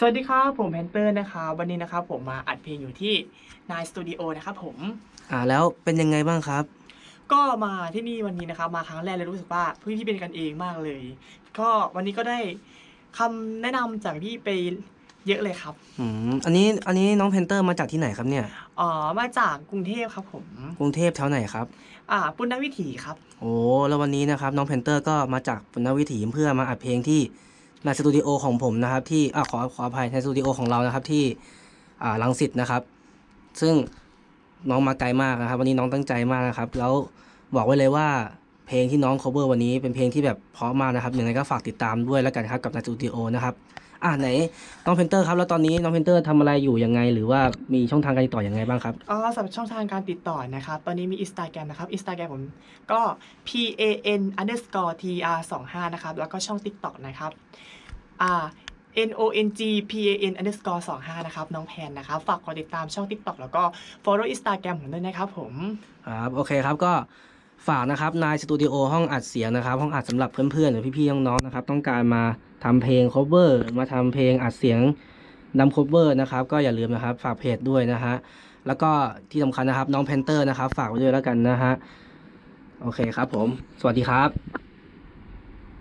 สวัสดีครับผมแพนเตอร์นะครับวันนี้นะครับผมมาอัดเพลงอยู่ที่นายสตูดิโอนะครับผมอ่าแล้วเป็นยังไงบ้างครับ ก็มาที่นี่วันนี้นะครับมาครั้งแรกเลยรู้สึกว่าพี่พี่เป็นกันเองมากเลย ก็วันนี้ก็ได้คำแนะนำจากพี่ไปเยอะเลยครับอืมอันนี้อันนี้น้องเพนเตอร์มาจากที่ไหนครับเนี่ยอ๋อมาจากกรุงเทพครับผมกรุงเทพแถวไหนครับ อ่าปุณณวิถีครับ โอ้แล้ววันนี้นะครับน้องเพนเตอร์ก็มาจากปุณณวิถีเพื่อมาอัดเพลงที่ ในสตูดิโอของผมนะครับที่อ่าขอขออภัยในสตูดิโอของเรานะครับที่ลังสิตนะครับ ซึ่งน้องมาไกลมากนะครับ วันนี้น้องตั้งใจมากนะครับ แล้วบอกไว้เลยว่าเพลงที่น้อง cover วันนี้เป็นเพลงที่แบบเพราะมากนะครับยังไงก็ฝากติดตามด้วยแล้วกันครับกับในสตูดิโอนะครับ อ่าไหนน้องเพนเตอร์ครับแล้วตอนนี้น้องเพนเตอร์ทำอะไรอยู่ยังไง หรือว่ามีช่องทางการติดต่อยังไงบ้างครับอ๋อสำหรับช่องทางการติดต่อนะครับ ตอนนี้มี Instagram นะครับ Instagram ผมก็ p a n underscore t r 2 5นะครับ แล้วก็ช่อง TikTok นะครับอ่า n o n g p a n underscore 2 5นะครับ น้องแพนนะครับ ฝากกดติดตามช่อง TikTok แล้วก็ follow Instagram ผมด้วยนะครับผม ครับโอเคครับก็ฝากนะครับนายสตูดิโอห้องอัดเสียงนะครับ ห้องอัดสำหรับเพื่อนๆหรือพี่ๆน้องๆนะครับ ต้องการมา ทำเพลง cover มาทำเพลงอัดเสียงนำ cover นะครับ ก็อย่าลืมนะครับ ฝากเพจด้วยนะฮะ แล้วก็ที่สำคัญนะครับน้องแพนเตอร์นะครับ ฝากไว้ด้วยแล้วกันนะฮะ โอเคครับผม สวัสดีครับ